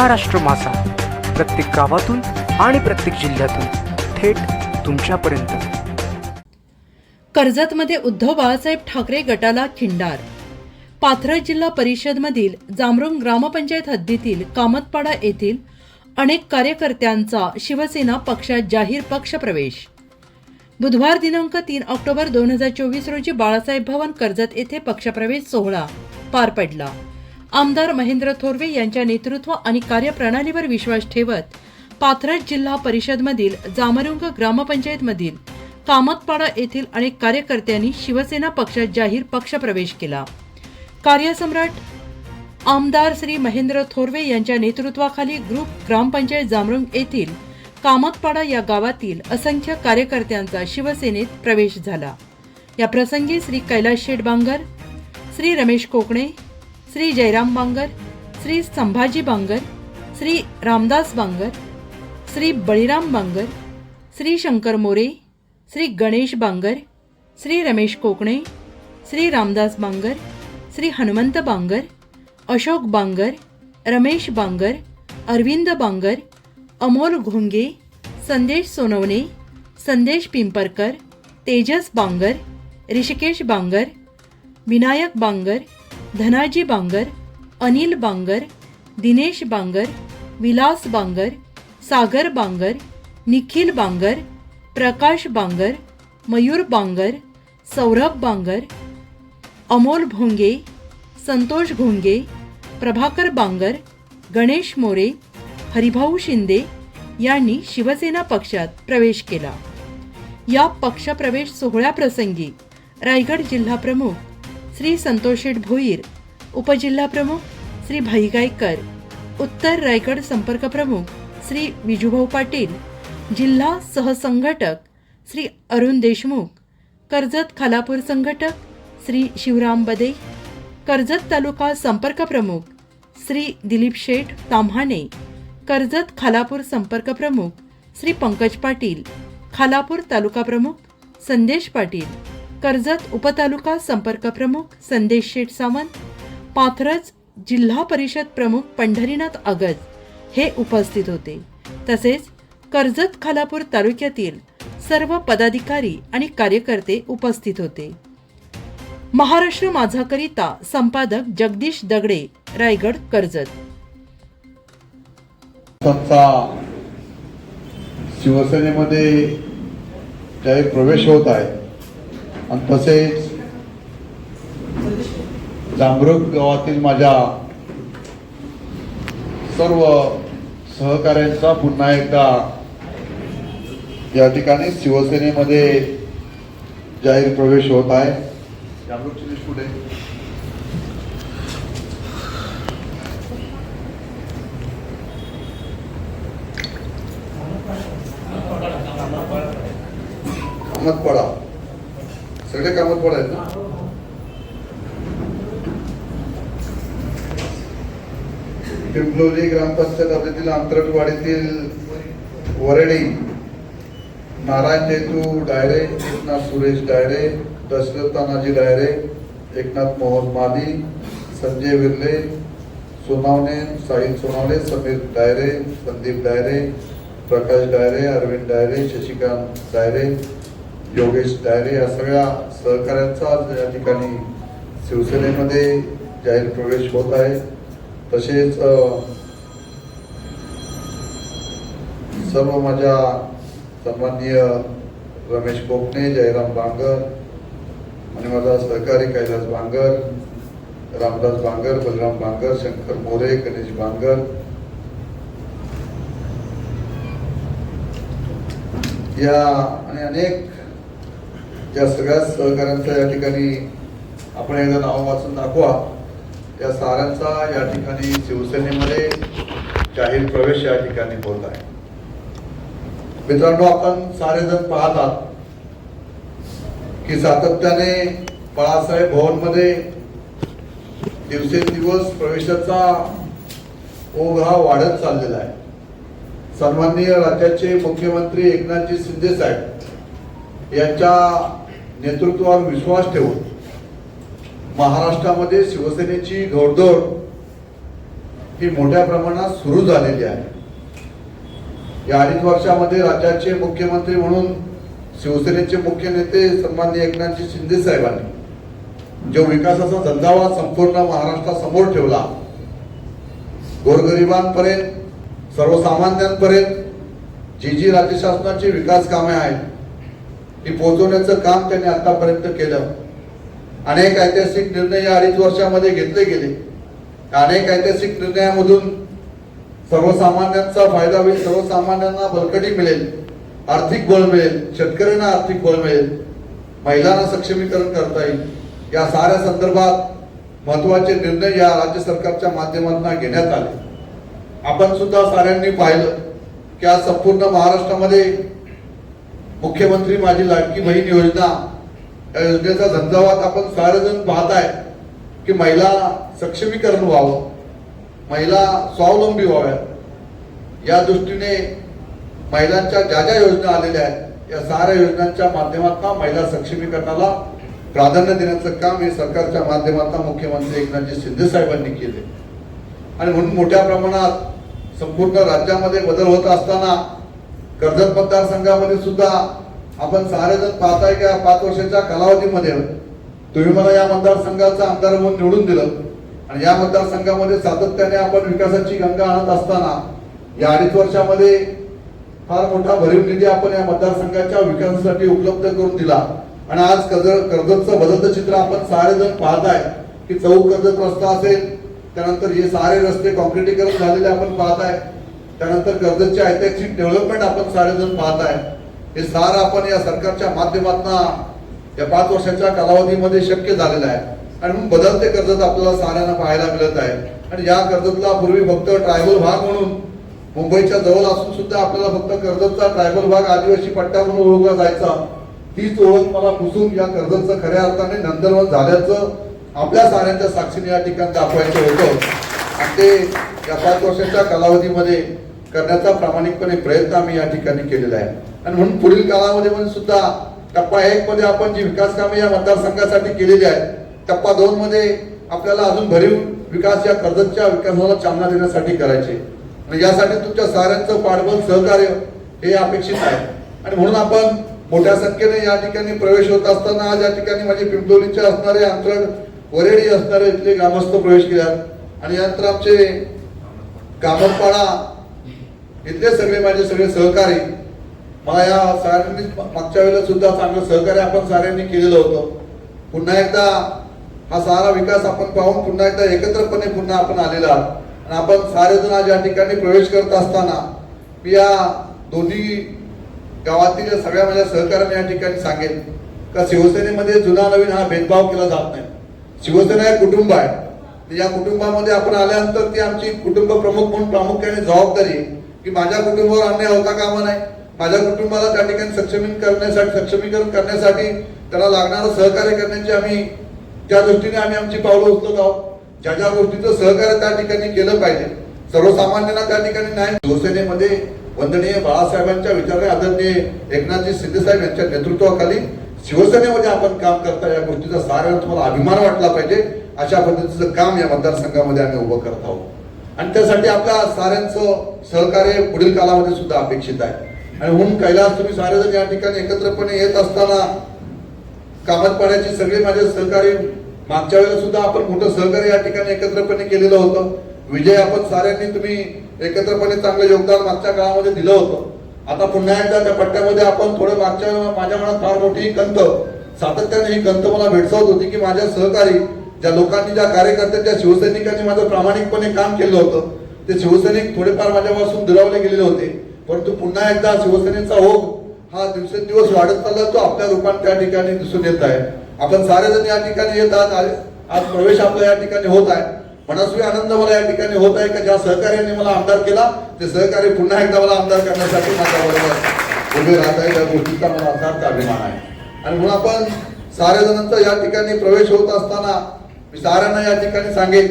महाराष्ट्र मासा. प्रत्येक गावातून आणि प्रत्येक जिल्ह्यातून थेट तुमच्यापर्यंत. कर्जतमध्ये उद्धव बाळासाहेब ठाकरे गटाला खिंडार. पाथरा जिल्हा परिषदमधील जामरुंग ग्रामपंचायत हद्दीतील कामतपाडा येथील अनेक कार्यकर्त्यांचा शिवसेना पक्षात जाहीर पक्षप्रवेश. बुधवार दिनांक तीन ऑक्टोबर दोन हजार चोवीस रोजी बाळासाहेब भवन कर्जत येथे पक्षप्रवेश सोहळा पार पडला. आमदार महेंद्र थोरवे यांच्या नेतृत्व आणि कार्यप्रणालीवर विश्वास ठेवत पाथरज जिल्हा परिषदमधील जामरुंग ग्रामपंचायतमधील कामतपाडा येथील अनेक कार्यकर्त्यांनी शिवसेना पक्षात जाहीर पक्षप्रवेश केला. कार्यसम्राट आमदार श्री महेंद्र थोरवे यांच्या नेतृत्वाखाली ग्रुप ग्रामपंचायत जामरुंग येथील कामतपाडा या गावातील असंख्य कार्यकर्त्यांचा शिवसेनेत प्रवेश झाला. या प्रसंगी श्री कैलास शेठ बांगर श्री रमेश कोकणे श्री जयराम बांगर श्री संभाजी बांगर श्री रामदास बांगर श्री बळीराम बांगर श्री शंकर मोरे श्री गणेश बांगर श्री रमेश कोकणे श्री रामदास बांगर श्री हनुमंत बांगर अशोक बांगर रमेश बांगर अरविंद बांगर अमोल घोंगे संदेश सोनवणे संदेश पिंपरकर तेजस बांगर ऋषिकेश बांगर विनायक बांगर धनाजी बांगर अनिल बांगर दिनेश बांगर विलास बांगर सागर बांगर निखिल बांगर प्रकाश बांगर मयूर बांगर सौरभ बांगर अमोल भोंगे संतोष घोंगे प्रभाकर बांगर गणेश मोरे हरिभाऊ शिंदे यांनी शिवसेना पक्षात प्रवेश केला. या पक्षप्रवेश सोहळ्याप्रसंगी रायगड जिल्हा प्रमुख श्री संतोषेठ भोईर उपजिल्हाप्रमुख श्री भाई गायकर उत्तर रायगड संपर्क प्रमुख श्री विजूभाऊ पाटील जिल्हा सहसंघटक श्री अरुण देशमुख कर्जत खालापूर संघटक श्री शिवराम बदे कर्जत तालुका संपर्क प्रमुख श्री दिलीप शेठ ताम्हाणे कर्जत खालापूर संपर्क प्रमुख श्री पंकज पाटील खालापूर तालुका प्रमुख संदेश पाटील. कर्जत उपतालुका संपर्क प्रमुख संदेश शेठ सावंत पाथरज जिल्हा परिषद प्रमुख पंढरीनाथ अगज हे उपस्थित होते. तसेच कर्जत खालापूर तालुक्यातील सर्व पदाधिकारी आणि कार्यकर्ते उपस्थित होते. महाराष्ट्र माझाकरिता संपादक जगदीश दगडे रायगड कर्जत. शिवसेनेमध्ये प्रवेश होत आहे. आणि तसेच जांभरूक गावातील माझ्या सर्व सहकाऱ्यांचा पुन्हा एकदा या ठिकाणी शिवसेनेमध्ये जाहीर प्रवेश होत आहे. जांभरूकची पुढे कुठे? पडा सगळे सगळे कामतपाडा आहेत ना? पिंपलोली ग्रामपंचायत हद्दीतील आंतरटवाडीतील वरडी नारायण जेतू डायरे एकनाथ सुरेश डायरे दशरथ तानाजी डायरे एकनाथ मोहन माली संजय विर्ले सोनावणे साहिल सोनावणे समीर डायरे संदीप डायरे प्रकाश डायरे अरविंद डायरे शशिकांत डायरे योगेश डायरे या सगळ्या सहकाऱ्यांचा आज या ठिकाणी शिवसेनेमध्ये जाहीर प्रवेश होत आहे. तसेच सर्व माझ्या सन्माननीय रमेश कोकणे जयराम बांगर आणि माझा सहकारी कैलास बांगर रामदास बांगर बलराम बांगर शंकर मोरे गणेश बांगर. या आणि अनेक या सगळ्या सहकाऱ्यांचा या ठिकाणी आपण एकदा नाव वाचून दाखवा. त्या साऱ्यांचा या ठिकाणी शिवसेनेमध्ये जाहीर प्रवेश या ठिकाणी होत आहे. मित्रांनो आपण सारेजण पाहतात की सातत्याने बाळासाहेब भवनमध्ये दिवसेंदिवस प्रवेशाचा ओघ हा वाढत चाललेला आहे. सन्माननीय राज्याचे मुख्यमंत्री एकनाथजी शिंदे साहेब यांच्या नेतृत्वावर विश्वास ठेवून महाराष्ट्रामध्ये शिवसेनेची घोडदौड ही मोठ्या प्रमाणात सुरू झालेली आहे. या अडीच वर्षामध्ये राज्याचे मुख्यमंत्री म्हणून शिवसेनेचे मुख्य नेते सन्माननीय एकनाथजी शिंदे साहेबांनी जो विकासाचा धंदावा संपूर्ण महाराष्ट्रासमोर ठेवला गोरगरिबांपर्यंत सर्वसामान्यांपर्यंत जी जी राज्य शासनाची विकास कामे आहेत ती पोहोचवण्याचं काम त्यांनी आतापर्यंत केलं. अनेक ऐतिहासिक निर्णय या अडीच वर्षामध्ये घेतले गेले. अनेक ऐतिहासिक निर्णयामधून सर्वसामान्यांचा फायदा होईल सर्वसामान्यांना बळकटी मिळेल आर्थिक बळ मिळेल शेतकऱ्यांना आर्थिक बळ मिळेल महिलांना सक्षमीकरण करता येईल. या साऱ्या संदर्भात महत्त्वाचे निर्णय या राज्य सरकारच्या माध्यमातून घेण्यात आले. आपण सुद्धा साऱ्यांनी पाहिलं की आज संपूर्ण महाराष्ट्रामध्ये मुख्यमंत्री माझी लाडकी बहीण योजना या योजनेचा झंझावात आपण सारेजण पाहत आहे की महिला सक्षमीकरण व्हावं महिला स्वावलंबी व्हाव्यात. या दृष्टीने महिलांच्या ज्या ज्या योजना आलेल्या आहेत या साऱ्या योजनांच्या माध्यमातून महिला सक्षमीकरणाला प्राधान्य देण्याचं काम हे सरकारच्या माध्यमातून मुख्यमंत्री एकनाथजी शिंदे साहेबांनी केले आणि म्हणून मोठ्या प्रमाणात संपूर्ण राज्यामध्ये बदल होत असताना कर्जत मतदारसंघामध्ये सुद्धा आपण सारेजण पाहताय की पाच वर्षाच्या कालावधीमध्ये तुम्ही मला या मतदारसंघाचा आमदार म्हणून निवडून दिलं. आणि या मतदारसंघामध्ये सातत्याने आपण विकासाची गंगा आणत असताना या अडीच वर्षामध्ये फार मोठा भरीव निधी आपण या मतदारसंघाच्या विकासासाठी उपलब्ध करून दिला. आणि आज कर्ज कर्जतचं बदलतं चित्र आपण सारेजण पाहताय की चौक कर्जत रस्ता असेल त्यानंतर हे सारे रस्ते कॉन्क्रिटीकरण झालेले आपण पाहताय. त्यानंतर कर्जतची ऐतिहासिक डेव्हलपमेंट आपण सारेजण पाहत आहे. हे सार आपण या सरकारच्या माध्यमातून या पाच वर्षाच्या कालावधीमध्ये शक्य झालेलं आहे. आणि म्हणून बदलते कर्जत आपल्याला साऱ्यांना पाहायला मिळत आहे. आणि या कर्जतला पूर्वी फक्त ट्रायबल भाग म्हणून मुंबईच्या जवळ असून सुद्धा आपल्याला फक्त कर्जतचा ट्रायबल भाग आदिवासी पट्ट्या म्हणून ओळखला जायचा. तीच ओळख मला पुसून या कर्जतचं खऱ्या अर्थाने नंदनवन झाल्याचं आपल्या साऱ्यांच्या साक्षीने या ठिकाणी दाखवायचं होतं. आणि ते या पाच वर्षाच्या कालावधीमध्ये करण्याचा प्रामाणिकपणे प्रयत्न आम्ही या ठिकाणी केलेला आहे. आणि म्हणून पुढील काळामध्ये पण सुद्धा टप्पा एक मध्ये आपण जी विकास कामे या मतदारसंघासाठी केलेली आहेत टप्पा दोन मध्ये आपल्याला अजून भरीव विकास या कर्जतच्या विकासाला चालना देण्यासाठी करायचे. आणि यासाठी तुमच्या साऱ्यांचं पाठबळ सहकार्य हे अपेक्षित आहे. आणि म्हणून आपण मोठ्या संख्येने या ठिकाणी प्रवेश होत असताना आज या ठिकाणी माझे पिंपलोलीचे असणारे अंतरड वरेडी असणारे इथले ग्रामस्थ प्रवेश केल्यात. आणि यानंतर आमचे कामरपाडा इथले सगळे माझे सगळे सहकारी मला या साऱ्यांनी मागच्या वेळेला सुद्धा चांगलं सहकार्य आपण साऱ्यांनी केलेलं होतं. पुन्हा एकदा हा सारा विकास आपण पाहून पुन्हा एकदा एकत्रपणे पुन्हा आपण आलेला आहोत. आणि आपण सारेजण आज या ठिकाणी प्रवेश करत असताना मी या दोन्ही गावातील सगळ्या माझ्या सहकाऱ्यांना या ठिकाणी सांगेन का शिवसेनेमध्ये जुना नवीन हा भेदभाव केला जात नाही. शिवसेना हे कुटुंब आहे. या कुटुंबामध्ये आपण आल्यानंतर ती आमची कुटुंब प्रमुख म्हणून प्रामुख्याने जबाबदारी आहे. की माझ्या कुटुंबावर अन्याय होता कामा नाही. माझ्या कुटुंबाला त्या ठिकाणी सक्षमीकरण करण्यासाठी सक्षमीकरण करण्यासाठी त्याला लागणारं सहकार्य करण्याची आम्ही त्या दृष्टीने आम्ही आमची पावलं उचलत आहोत. ज्या ज्या गोष्टीचं सहकार्य त्या ठिकाणी केलं पाहिजे. सर्वसामान्यांना त्या ठिकाणी नाही शिवसेनेमध्ये वंदनीय बाळासाहेबांच्या विचारे आदरणीय एकनाथजी शिंदेसाहेब यांच्या नेतृत्वाखाली शिवसेनेमध्ये आपण काम करता या गोष्टीचा साऱ्यांना तुम्हाला अभिमान वाटला पाहिजे. अशा पद्धतीचं काम या मतदारसंघामध्ये आम्ही उभं करत आहोत. आणि त्यासाठी आपल्या साऱ्यांचं सहकार्य पुढील कालामध्ये सुद्धा अपेक्षित आहे. आणि म्हणून कैलास तुम्ही सारेजण या ठिकाणी एकत्रपणे येत असताना कामात पाण्याचे सगळे माझे सहकारी मागच्या वेळेला सुद्धा आपण मोठं सहकार्य या ठिकाणी एकत्रपणे केलेलं होतं. विजय आपण साऱ्यांनी तुम्ही एकत्रपणे चांगलं योगदान मागच्या काळामध्ये दिलं होतं. आता पुन्हा एकदा त्या पट्ट्यामध्ये आपण थोडं मागच्या माझ्या मनात फार मोठी कंत सातत्याने ही कंत मला भेडसावत होती की माझ्या सहकारी ज्या लोकांनी ज्या कार्यकर्त्या ज्या शिवसैनिकांनी माझं प्रामाणिकपणे काम केलं होतं ते शिवसैनिक थोडेफार माझ्यापासून दुरावले गेलेले होते. परंतु पुन्हा एकदा शिवसेनेचा ओघ हा दिवसेंदिवस वाढत चालला तो आपल्या रूपात त्या ठिकाणी दिसून येत आहे. आपण सारेजण या ठिकाणी येत आहात. आज आज प्रवेश आपला या ठिकाणी होत आहे. मनस्वी आनंद मला या ठिकाणी होत आहे का? ज्या सहकार्याने मला आमदार केला ते सहकार्य पुन्हा एकदा मला आमदार करण्यासाठी माझ्या बरोबर उभे राहत आहे त्या गोष्टीचा मला अभिमान आहे. आणि म्हणून आपण सारे जणांचा या ठिकाणी प्रवेश होत असताना मी साऱ्यांना या ठिकाणी सांगेन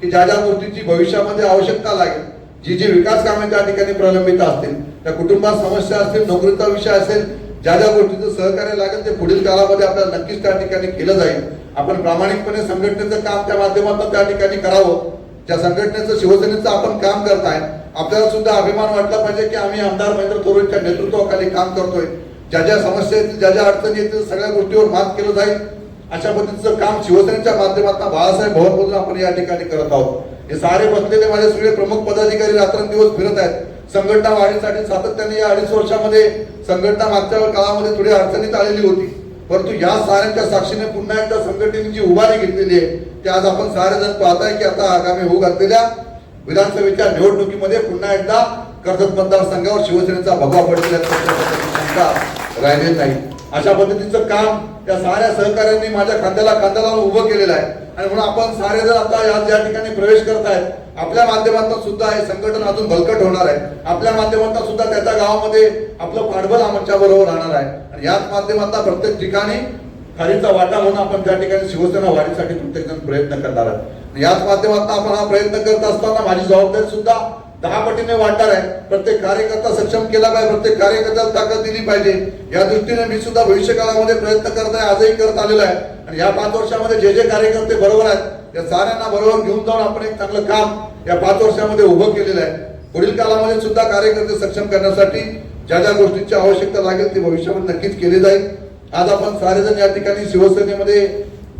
की ज्या ज्या गोष्टीची भविष्यामध्ये आवश्यकता लागेल जी जी विकास कामे त्या ठिकाणी प्रलंबित असतील त्या कुटुंबात समस्या असतील नोकरीचा विषय असेल ज्या ज्या गोष्टीचं सहकार्य लागेल ते पुढील काळामध्ये आपल्याला नक्कीच त्या ठिकाणी केलं जाईल. आपण प्रामाणिकपणे संघटनेचं काम त्या माध्यमातून त्या ठिकाणी करावं. ज्या संघटनेचं शिवसेनेचं आपण काम करताय आपल्याला सुद्धा अभिमान वाटला पाहिजे की आम्ही आमदार महेंद्र थोरेंच्या नेतृत्वाखाली काम करतोय. ज्या ज्या समस्या येतील ज्या ज्या अडचणी येतील सगळ्या गोष्टीवर मात केलं जाईल. अशा पद्धतीचं काम शिवसेनेच्या माध्यमातून बाळासाहेब भवनमधून आपण या ठिकाणी करत आहोत. हे सारे बसलेले माझे सगळे प्रमुख पदाधिकारी रात्रंदिवस फिरत आहेत. संघटना वाढीसाठी सातत्याने या अडीच वर्षामध्ये संघटना मागच्या काळामध्ये थोडी अडचणीत आलेली होती. परंतु या साऱ्यांच्या साक्षीने पुन्हा एकदा संघटनेने जी उभारी घेतलेली आहे ते आज आपण सारेजण पाहताय की आता आगामी होऊ घातलेल्या विधानसभेच्या निवडणुकीमध्ये पुन्हा एकदा कर्जत मतदारसंघावर शिवसेनेचा भगवा पडलेला शंका राहिले नाही. अशा पद्धतीचं काम त्या साऱ्या सहकार्यांनी माझ्या खांद्याला खांदा लावून उभं केलेलं आहे. आणि म्हणून आपण सारे जर आता या ज्या ठिकाणी प्रवेश करत आहे आपल्या माध्यमातून सुद्धा हे संघटन अजून बलकट होणार आहे. आपल्या माध्यमातून सुद्धा त्याच्या गावामध्ये आपलं पाठबळ आमच्या बरोबर राहणार आहे. आणि याच माध्यमातून प्रत्येक ठिकाणी खालीचा वाटा म्हणून आपण त्या ठिकाणी शिवसेना वाढीसाठी प्रत्येक जण प्रयत्न करणार आहे आणि याच माध्यमातून आपण हा प्रयत्न करत असताना माझी जबाबदारी सुद्धा दहा पटीने वाटणार आहे. प्रत्येक कार्यकर्ता सक्षम केला पाहिजे प्रत्येक कार्यकर्त्याला ताकद दिली पाहिजे. या दृष्टीने मी सुद्धा भविष्य काळामध्ये प्रयत्न करत आहे आजही करत आलेलो आहे. आणि या पाच वर्षामध्ये जे जे कार्यकर्ते बरोबर आहेत त्या साऱ्यांना बरोबर घेऊन जाऊन आपण एक चांगलं काम या पाच वर्षामध्ये उभं केलेलं आहे. पुढील काळामध्ये सुद्धा कार्यकर्ते सक्षम करण्यासाठी ज्या ज्या गोष्टींची आवश्यकता लागेल ती भविष्यामध्ये नक्कीच केली जाईल. आज आपण सारेजण या ठिकाणी शिवसेनेमध्ये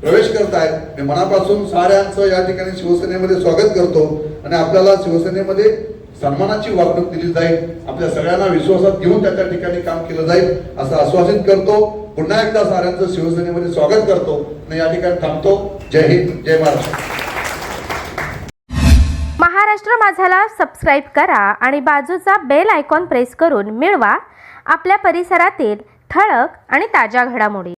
प्रवेश करतायत. मी मनापासून साऱ्यांचं या ठिकाणी शिवसेनेमध्ये स्वागत करतो आणि आपल्याला शिवसेनेमध्ये सन्मानाची वागणूक दिली जाईल. आपल्या सगळ्यांना विश्वासात घेऊन त्या त्या ठिकाणी काम केलं जाईल असं आश्वासित करतो. पुन्हा एकदा साऱ्यांचं शिवसेनेमध्ये स्वागत करतो आणि या ठिकाणी थांबतो. जय हिंद जय महाराष्ट्र. महाराष्ट्र माझाला सबस्क्राईब करा आणि बाजूचा बेल आयकॉन प्रेस करून मिळवा. आपल्या परिसरातील ठळक आणि ताज्या घडामोडी.